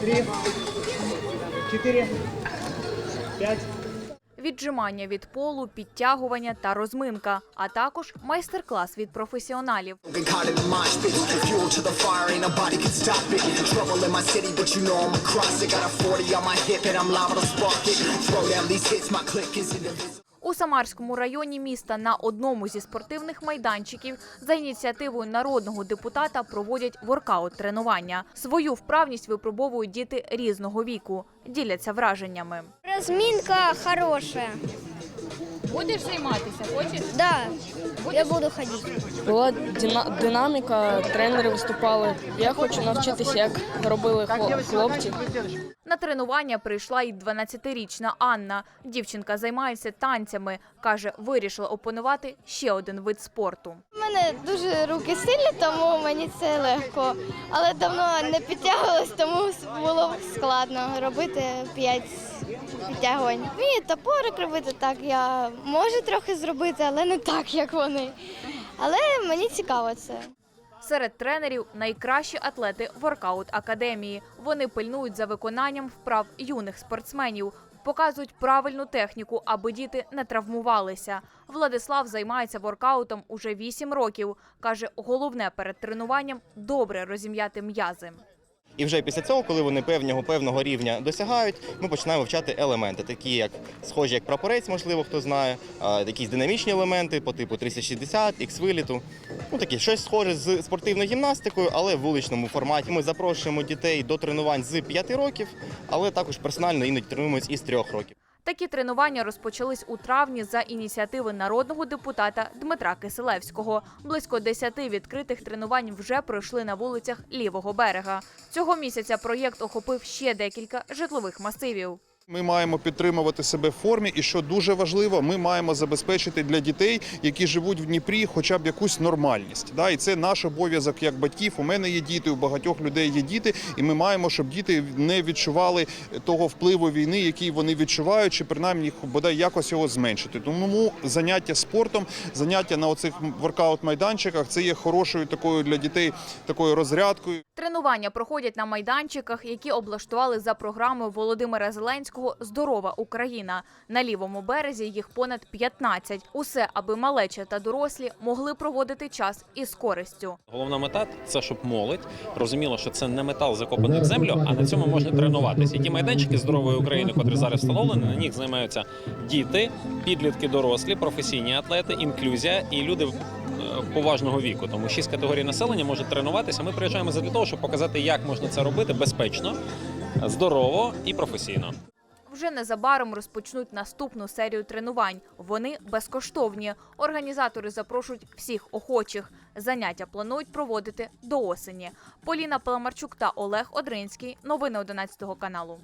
Три, четыре, пять. Віджимання від полу, підтягування та розминка, а також майстер-клас від професіоналів. Get caught in the mosh pit. Fuel to the fire, ain't nobody can stop it. Trouble in my city, but you know I'm across it. Got a 40 on my hip, and I'm liable to spark it. Throw down these hits, my click is indivisible. У Самарському районі міста на одному зі спортивних майданчиків за ініціативою народного депутата проводять воркаут-тренування. Свою вправність випробовують діти різного віку, діляться враженнями. Розмінка хорошая. Будеш займатися? Хочеш? Да, я буду ходить. Була дина- динаміка, тренери виступали. Я хочу навчитися, як робили хло- хлопці. На тренування прийшла й 12-річна Анна. Дівчинка займається танцями. каже, вирішила опанувати ще один вид спорту. У мене дуже руки сильні, тому мені це легко. Але давно не підтягувалась, тому було складно робити п'ять підтягувань. Вмію топорик робити так. Я можу трохи зробити, але не так, як вони. Але мені цікаво це. Серед тренерів найкращі атлети воркаут академії. Вони пильнують за виконанням вправ юних спортсменів, показують правильну техніку, аби діти не травмувалися. Владислав займається воркаутом уже 8 років. каже, головне перед тренуванням добре розім'яти м'язи. І вже після цього, коли вони певного певного рівня досягають, ми починаємо вивчати елементи, такі як схожі як прапорець, можливо, хто знає, якісь динамічні елементи по типу 360, ікс-виліту. Ну такі щось схоже з спортивною гімнастикою, але в вуличному форматі. Ми запрошуємо дітей до тренувань з 5 років, але також персонально іноді тренуємось із 3 років. Такі тренування розпочались у травні за ініціативи народного депутата Дмитра Киселевського. Близько 10 відкритих тренувань вже пройшли на вулицях лівого берега. Цього місяця проєкт охопив ще декілька житлових масивів. Ми маємо підтримувати себе в формі, і що дуже важливо, ми маємо забезпечити для дітей, які живуть в Дніпрі, хоча б якусь нормальність. Да? І це наш обов'язок як батьків. У мене є діти, у багатьох людей є діти, і ми маємо, щоб діти не відчували того впливу війни, який вони відчувають, чи принаймні бодай якось його зменшити. Тому заняття спортом, заняття на оцих воркаут-майданчиках це є хорошою такою для дітей такою розрядкою. Тренування проходять на майданчиках, які облаштували за програмою Володимира Зеленського Здорова Україна. На лівому березі їх понад 15. Усе, аби малеча та дорослі могли проводити час із користю. Головна мета це щоб молодь розуміла, що це не метал закопаний в землю, а на цьому можна тренуватися. І ті майданчики здорової України, котрі зараз встановлені, на них займаються діти, підлітки, дорослі, професійні атлети, інклюзія і люди. Поважного віку, тому шість категорій населення можуть тренуватися. Ми приїжджаємо для того, щоб показати, як можна це робити безпечно, здорово і професійно. Вже незабаром розпочнуть наступну серію тренувань. Вони безкоштовні. Організатори запрошують всіх охочих. Заняття планують проводити до осені. Поліна Паламарчук та Олег Одринський. Новини 11 каналу.